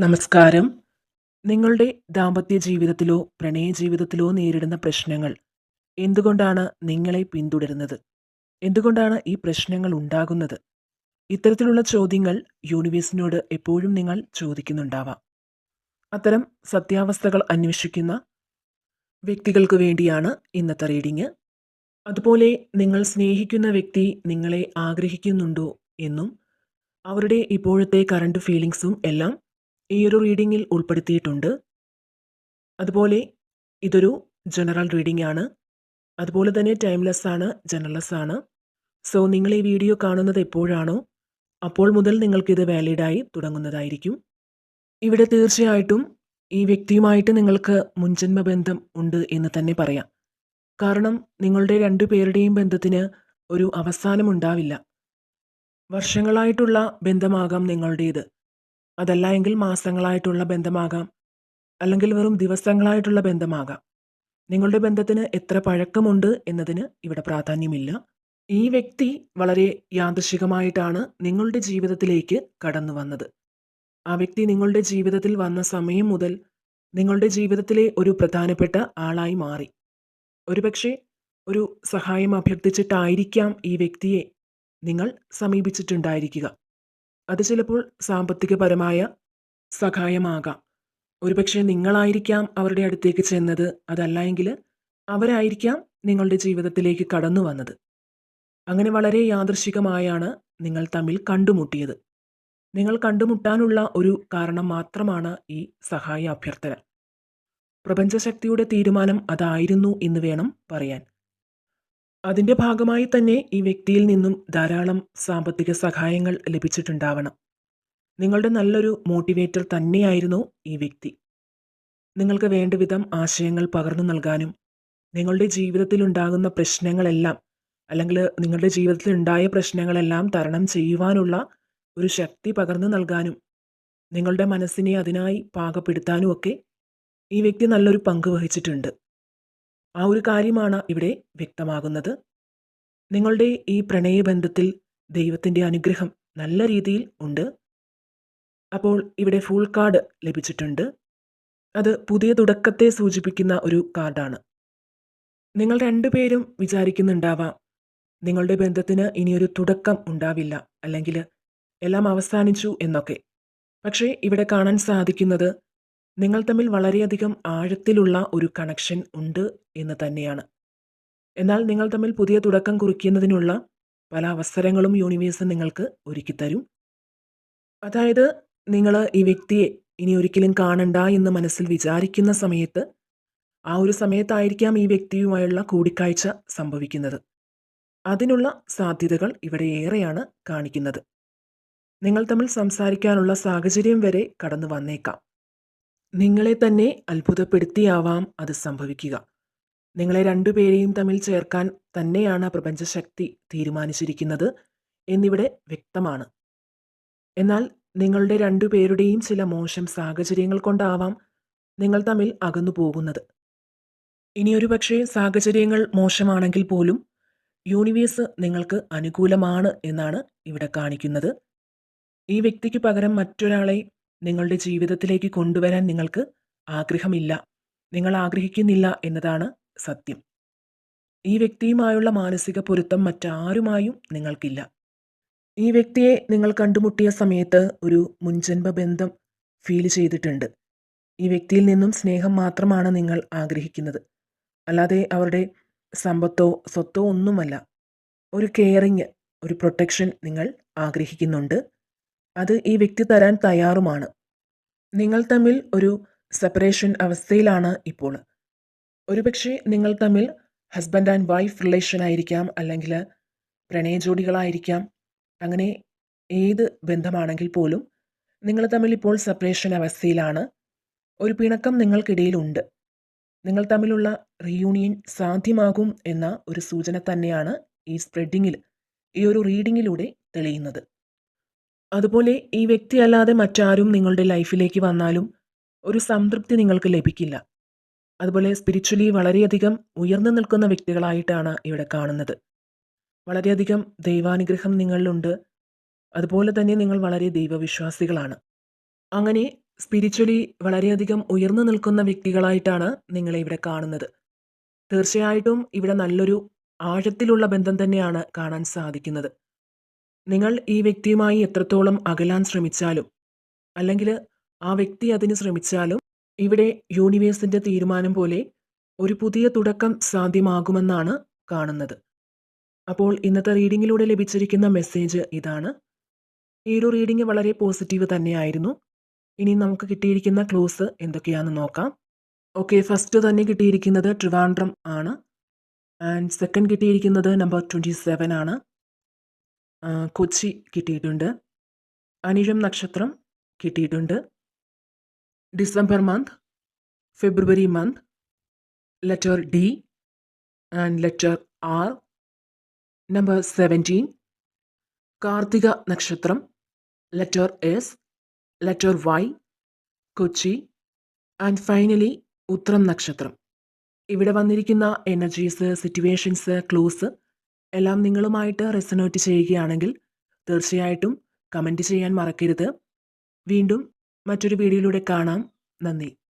നമസ്കാരം. നിങ്ങളുടെ ദാമ്പത്യ ജീവിതത്തിലോ പ്രണയ ജീവിതത്തിലോ നേരിടുന്ന പ്രശ്നങ്ങൾ എന്തുകൊണ്ടാണ് നിങ്ങളെ പിന്തുടരുന്നത്? എന്തുകൊണ്ടാണ് ഈ പ്രശ്നങ്ങൾ ഉണ്ടാകുന്നത്? ഇത്തരത്തിലുള്ള ചോദ്യങ്ങൾ യൂണിവേഴ്സിനോട് എപ്പോഴും നിങ്ങൾ ചോദിക്കുന്നുണ്ടാവാം. അത്തരം സത്യാവസ്ഥകൾ അന്വേഷിക്കുന്ന വ്യക്തികൾക്ക് വേണ്ടിയാണ് ഇന്നത്തെ റീഡിങ് അതുപോലെ നിങ്ങൾ സ്നേഹിക്കുന്ന വ്യക്തി നിങ്ങളെ ആഗ്രഹിക്കുന്നുണ്ടോ എന്നും അവരുടെ ഇപ്പോഴത്തെ കറണ്ട് ഫീലിങ്സും എല്ലാം ഈ ഒരു റീഡിങ്ങിൽ ഉൾപ്പെടുത്തിയിട്ടുണ്ട്. അതുപോലെ ഇതൊരു ജനറൽ റീഡിംഗ് ആണ്. അതുപോലെ തന്നെ ടൈംലെസ് ആണ് ജനറൽലെസ് ആണ്. സോ നിങ്ങൾ ഈ വീഡിയോ കാണുന്നത് എപ്പോഴാണോ അപ്പോൾ മുതൽ നിങ്ങൾക്കിത് വാലിഡായി തുടങ്ങുന്നതായിരിക്കും. ഇവിടെ തീർച്ചയായിട്ടും ഈ വ്യക്തിയുമായിട്ട് നിങ്ങൾക്ക് മുൻജന്മ ബന്ധം ഉണ്ട് എന്ന് തന്നെ പറയാം. കാരണം നിങ്ങളുടെ രണ്ടു പേരുടെയും ബന്ധത്തിന് ഒരു അവസാനമുണ്ടാവില്ല വർഷങ്ങളായിട്ടുള്ള ബന്ധമാകാം നിങ്ങളുടേത്. അതല്ല എങ്കിൽ മാസങ്ങളായിട്ടുള്ള ബന്ധമാകാം. അല്ലെങ്കിൽ വെറും ദിവസങ്ങളായിട്ടുള്ള ബന്ധമാകാം. നിങ്ങളുടെ ബന്ധത്തിന് എത്ര പഴക്കമുണ്ട് എന്നതിന് ഇവിടെ പ്രാധാന്യമില്ല. ഈ വ്യക്തി വളരെ യാദൃശികമായിട്ടാണ് നിങ്ങളുടെ ജീവിതത്തിലേക്ക് കടന്നു വന്നത്. ആ വ്യക്തി നിങ്ങളുടെ ജീവിതത്തിൽ വന്ന സമയം മുതൽ നിങ്ങളുടെ ജീവിതത്തിലെ ഒരു പ്രധാനപ്പെട്ട ആളായി മാറി. ഒരുപക്ഷെ ഒരു സഹായം അഭ്യർത്ഥിച്ചിട്ടായിരിക്കാം ഈ വ്യക്തിയെ നിങ്ങൾ സമീപിച്ചിട്ടുണ്ടായിരിക്കുക. അത് ചിലപ്പോൾ സാമ്പത്തികപരമായ സഹായമാകാം. ഒരുപക്ഷെ നിങ്ങളായിരിക്കാം അവരുടെ അടുത്തേക്ക് ചെന്നത് അതല്ല എങ്കിൽ അവരായിരിക്കാം നിങ്ങളുടെ ജീവിതത്തിലേക്ക് കടന്നു വന്നത്. അങ്ങനെ വളരെ യാദൃശികമായാണ് നിങ്ങൾ തമ്മിൽ കണ്ടുമുട്ടിയത്. നിങ്ങൾ കണ്ടുമുട്ടാനുള്ള ഒരു കാരണം മാത്രമാണ് ഈ സഹായ അഭ്യർത്ഥന പ്രപഞ്ചശക്തിയുടെ തീരുമാനം അതായിരുന്നു എന്ന് വേണം പറയാൻ. അതിന്റെ ഭാഗമായി തന്നെ ഈ വ്യക്തിയിൽ നിന്നും ധാരാളം സാമ്പത്തിക സഹായങ്ങൾ ലഭിച്ചിട്ടുണ്ടാവണം. നിങ്ങളുടെ നല്ലൊരു മോട്ടിവേറ്റർ തന്നെയായിരുന്നു ഈ വ്യക്തി. നിങ്ങൾക്ക് വേണ്ടവിധം ആശയങ്ങൾ പകർന്നു നൽകാനും നിങ്ങളുടെ ജീവിതത്തിൽ ഉണ്ടാകുന്ന പ്രശ്നങ്ങളെല്ലാം അല്ലെങ്കിൽ നിങ്ങളുടെ ജീവിതത്തിൽ ഉണ്ടായ പ്രശ്നങ്ങളെല്ലാം തരണം ചെയ്യുവാനുള്ള ഒരു ശക്തി പകർന്നു നൽകാനും നിങ്ങളുടെ മനസ്സിനെ അതിനായി പാകപ്പെടുത്താനും ഒക്കെ ഈ വ്യക്തി നല്ലൊരു പങ്ക് വഹിച്ചിട്ടുണ്ട്. ആ ഒരു കാര്യമാണ് ഇവിടെ വ്യക്തമാകുന്നത്. നിങ്ങളുടെ ഈ പ്രണയബന്ധത്തിൽ ദൈവത്തിന്റെ അനുഗ്രഹം നല്ല രീതിയിൽ ഉണ്ട്. അപ്പോൾ ഇവിടെ ഫുൾ കാർഡ് ലഭിച്ചിട്ടുണ്ട്. അത് പുതിയ തുടക്കത്തെ സൂചിപ്പിക്കുന്ന ഒരു കാർഡാണ് നിങ്ങൾ രണ്ടുപേരും വിചാരിക്കുന്നുണ്ടാവാം നിങ്ങളുടെ ബന്ധത്തിന് ഇനിയൊരു തുടക്കം ഉണ്ടാവില്ല അല്ലെങ്കിൽ എല്ലാം അവസാനിച്ചു എന്നൊക്കെ. പക്ഷേ ഇവിടെ കാണാൻ സാധിക്കുന്നത് നിങ്ങൾ തമ്മിൽ വളരെയധികം ആഴത്തിലുള്ള ഒരു കണക്ഷൻ ഉണ്ട് എന്ന് തന്നെയാണ്. എന്നാൽ നിങ്ങൾ തമ്മിൽ പുതിയ തുടക്കം കുറിക്കുന്നതിനുള്ള പല അവസരങ്ങളും യൂണിവേഴ്സ് നിങ്ങൾക്ക് ഒരുക്കിത്തരും അതായത് നിങ്ങൾ ഈ വ്യക്തിയെ ഇനി ഒരിക്കലും കാണണ്ട എന്ന് മനസ്സിൽ വിചാരിക്കുന്ന സമയത്ത് ആ ഒരു സമയത്തായിരിക്കാം ഈ വ്യക്തിയുമായുള്ള കൂടിക്കാഴ്ച സംഭവിക്കുന്നത്. അതിനുള്ള സാധ്യതകൾ ഇവിടെ ഏറെയാണ് കാണിക്കുന്നത്. നിങ്ങൾ തമ്മിൽ സംസാരിക്കാനുള്ള സാഹചര്യം വരെ കടന്നു വന്നേക്കാം. നിങ്ങളെ തന്നെ അത്ഭുതപ്പെടുത്തിയാവാം അത് സംഭവിക്കുക. നിങ്ങളെ രണ്ടുപേരെയും തമ്മിൽ ചേർക്കാൻ തന്നെയാണ് പ്രപഞ്ചശക്തി തീരുമാനിച്ചിരിക്കുന്നത് എന്നിവിടെ വ്യക്തമാണ്. എന്നാൽ നിങ്ങളുടെ രണ്ടുപേരുടെയും ചില മോശം സാഹചര്യങ്ങൾ കൊണ്ടാവാം നിങ്ങൾ തമ്മിൽ അകന്നു പോകുന്നത്. ഇനിയൊരു പക്ഷേ സാഹചര്യങ്ങൾ മോശമാണെങ്കിൽ പോലും യൂണിവേഴ്സ് നിങ്ങൾക്ക് അനുകൂലമാണ് എന്നാണ് ഇവിടെ കാണിക്കുന്നത്. ഈ വ്യക്തിക്ക് പകരം മറ്റൊരാളെ നിങ്ങളുടെ ജീവിതത്തിലേക്ക് കൊണ്ടുവരാൻ നിങ്ങൾക്ക് ആഗ്രഹമില്ല. നിങ്ങൾ ആഗ്രഹിക്കുന്നില്ല എന്നതാണ് സത്യം. ഈ വ്യക്തിയുമായുള്ള മാനസിക പൊരുത്തം മറ്റാരുമായും നിങ്ങൾക്കില്ല. ഈ വ്യക്തിയെ നിങ്ങൾ കണ്ടുമുട്ടിയ സമയത്ത് ഒരു മുൻജന്മ ബന്ധം ഫീൽ ചെയ്തിട്ടുണ്ട്. ഈ വ്യക്തിയിൽ നിന്നും സ്നേഹം മാത്രമാണ് നിങ്ങൾ ആഗ്രഹിക്കുന്നത്. അല്ലാതെ അവരുടെ സമ്പത്തോ സ്വത്തോ ഒന്നുമല്ല. ഒരു കെയറിങ് ഒരു പ്രൊട്ടക്ഷൻ നിങ്ങൾ ആഗ്രഹിക്കുന്നുണ്ട്. അത് ഈ വ്യക്തി തരാൻ തയ്യാറുമാണ്. നിങ്ങൾ തമ്മിൽ ഒരു സെപ്പറേഷൻ അവസ്ഥയിലാണ് ഇപ്പോൾ. ഒരുപക്ഷെ നിങ്ങൾ തമ്മിൽ ഹസ്ബൻഡ് ആൻഡ് വൈഫ് റിലേഷൻ ആയിരിക്കാം അല്ലെങ്കിൽ പ്രണയ ജോഡികളായിരിക്കാം അങ്ങനെ ഏത് ബന്ധമാണെങ്കിൽ പോലും നിങ്ങൾ തമ്മിൽ ഇപ്പോൾ സെപ്പറേഷൻ അവസ്ഥയിലാണ്. ഒരു പിണക്കം നിങ്ങൾക്കിടയിലുണ്ട്. നിങ്ങൾ തമ്മിലുള്ള റീയൂണിയൻ സാധ്യമാകും എന്ന ഒരു സൂചന തന്നെയാണ് ഈ സ്പ്രെഡിങ്ങിൽ ഈ ഒരു റീഡിങ്ങിലൂടെ തെളിയുന്നത്. അതുപോലെ ഈ വ്യക്തി അല്ലാതെ മറ്റാരും നിങ്ങളുടെ ലൈഫിലേക്ക് വന്നാലും ഒരു സംതൃപ്തി നിങ്ങൾക്ക് ലഭിക്കില്ല. അതുപോലെ സ്പിരിച്വലി വളരെയധികം ഉയർന്നു നിൽക്കുന്ന വ്യക്തികളായിട്ടാണ് ഇവിടെ കാണുന്നത്. വളരെയധികം ദൈവാനുഗ്രഹം നിങ്ങളിലുണ്ട്. അതുപോലെ തന്നെ നിങ്ങൾ വളരെ ദൈവവിശ്വാസികളാണ്. അങ്ങനെ സ്പിരിച്വലി വളരെയധികം ഉയർന്നു നിൽക്കുന്ന വ്യക്തികളായിട്ടാണ് നിങ്ങളെ ഇവിടെ കാണുന്നത്. തീർച്ചയായിട്ടും ഇവിടെ നല്ലൊരു ആഴത്തിലുള്ള ബന്ധം തന്നെയാണ് കാണാൻ സാധിക്കുന്നത്. നിങ്ങൾ ഈ വ്യക്തിയുമായി എത്രത്തോളം അകലാൻ ശ്രമിച്ചാലും അല്ലെങ്കിൽ ആ വ്യക്തി അതിന് ശ്രമിച്ചാലും ഇവിടെ യൂണിവേഴ്സിന്റെ തീരുമാനം പോലെ ഒരു പുതിയ തുടക്കം സാധ്യമാകുമെന്നാണ് കാണുന്നത്. അപ്പോൾ ഇന്നത്തെ റീഡിങ്ങിലൂടെ ലഭിച്ചിരിക്കുന്ന മെസ്സേജ് ഇതാണ്. ഈ ഒരു റീഡിംഗ് വളരെ പോസിറ്റീവ് തന്നെയായിരുന്നു. ഇനി നമുക്ക് കിട്ടിയിരിക്കുന്ന ക്ലോസ് എന്തൊക്കെയാണെന്ന് നോക്കാം. ഓക്കെ ഫസ്റ്റ് തന്നെ കിട്ടിയിരിക്കുന്നത് ട്രിവാൻഡ്രം ആണ്. ആൻഡ് സെക്കൻഡ് കിട്ടിയിരിക്കുന്നത് നമ്പർ ട്വന്റി സെവൻ ആണ്. കൊച്ചി കിട്ടിയിട്ടുണ്ട്. അനിഴം നക്ഷത്രം കിട്ടിയിട്ടുണ്ട്. December month February month letter D and letter R. Number seventeen Karthika നക്ഷത്രം letter S letter Y Kochi. And finally Uthram നക്ഷത്രം. ഇവിടെ വന്നിരിക്കുന്ന എനർജീസ് സിറ്റുവേഷൻസ് ക്ലൂസ് എല്ലാം നിങ്ങളുമായിട്ട് റെസനേറ്റ് ചെയ്യുകയാണെങ്കിൽ തീർച്ചയായിട്ടും കമന്റ് ചെയ്യാൻ മറക്കരുത്. വീണ്ടും മറ്റൊരു വീഡിയോയിലൂടെ കാണാം. നന്ദി.